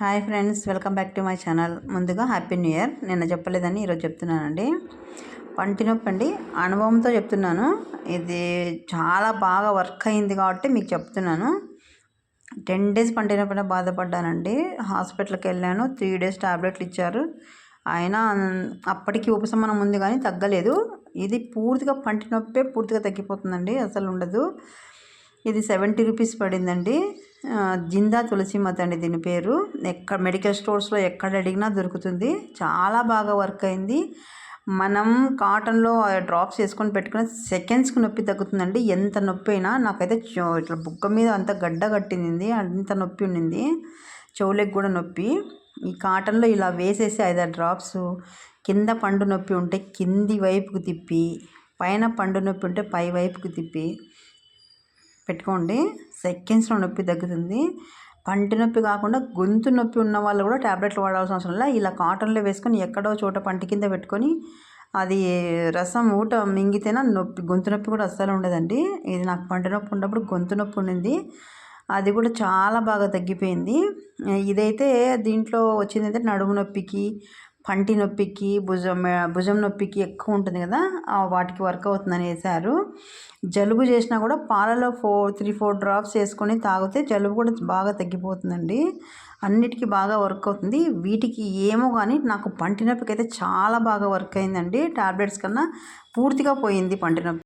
Hi friends welcome back to my channel. ముందుగా happy new year. నిన్న చెప్పలేదని ఈరోజు చెప్తున్నానండి. పంటి నొప్పి అండి. అనుభవంతో చెప్తున్నాను. ఇది చాలా బాగా వర్క్ అయింది కాబట్టి మీకు చెప్తున్నాను. టెన్ డేస్ పంటి నొప్పిన బాధపడ్డానండి. హాస్పిటల్కి వెళ్ళాను. త్రీ డేస్ టాబ్లెట్లు ఇచ్చారు. అయినా అప్పటికి ఉపశమనం ఉంది కానీ తగ్గలేదు. ఇది పూర్తిగా పంటి నొప్పే పూర్తిగా తగ్గిపోతుందండి. అసలు ఉండదు. ఇది సెవెంటీ రూపీస్ పడిందండి. జిందా తులసి మత అండి దీని పేరు. ఎక్కడ మెడికల్ స్టోర్స్లో ఎక్కడ అడిగినా దొరుకుతుంది. చాలా బాగా వర్క్ అయింది. మనం కాటన్లో డ్రాప్స్ వేసుకొని పెట్టుకుని సెకండ్స్కి నొప్పి తగ్గుతుందండి. ఎంత నొప్పి అయినా నాకైతే ఇట్లా బుక్క మీద అంత గడ్డ కట్టింది. అంత నొప్పి ఉండింది. చెవులకు కూడా నొప్పి. ఈ కాటన్లో ఇలా వేసేసి ఐదారు డ్రాప్స్ కింద పండు నొప్పి ఉంటే కింది వైపుకు తిప్పి పైన పండు నొప్పి ఉంటే పై వైపుకు తిప్పి పెట్టుకోండి. సెకండ్స్లో నొప్పి తగ్గుతుంది. పంటి నొప్పి కాకుండా గొంతు నొప్పి ఉన్న వాళ్ళు కూడా ట్యాబ్లెట్లు వాడాల్సిన అవసరం లేదు. ఇలా కాటన్లో వేసుకొని ఎక్కడో చోట పంటి కింద పెట్టుకొని అది రసం ఊట మింగితేనే నొప్పి గొంతు నొప్పి కూడా అస్సలు ఉండదండి. ఇది నాకు పంటి నొప్పి ఉన్నప్పుడు గొంతు నొప్పి ఉండింది. అది కూడా చాలా బాగా తగ్గిపోయింది. ఇదైతే దీంట్లో వచ్చింది నడుము నొప్పికి పంటి నొప్పికి భుజం భుజం నొప్పికి ఎక్కువ ఉంటుంది కదా వాటికి వర్క్ అవుతుందని వేశారు. జలుబు చేసినా కూడా పాలలో ఫోర్ త్రీ ఫోర్ డ్రాప్స్ వేసుకొని తాగితే జలుబు కూడా బాగా తగ్గిపోతుందండి. అన్నిటికీ బాగా వర్క్ అవుతుంది. వీటికి ఏమో కానీ నాకు పంటి నొప్పికి అయితే చాలా బాగా వర్క్ అయిందండి. టాబ్లెట్స్ కన్నా పూర్తిగా పోయింది పంటి నొప్పి.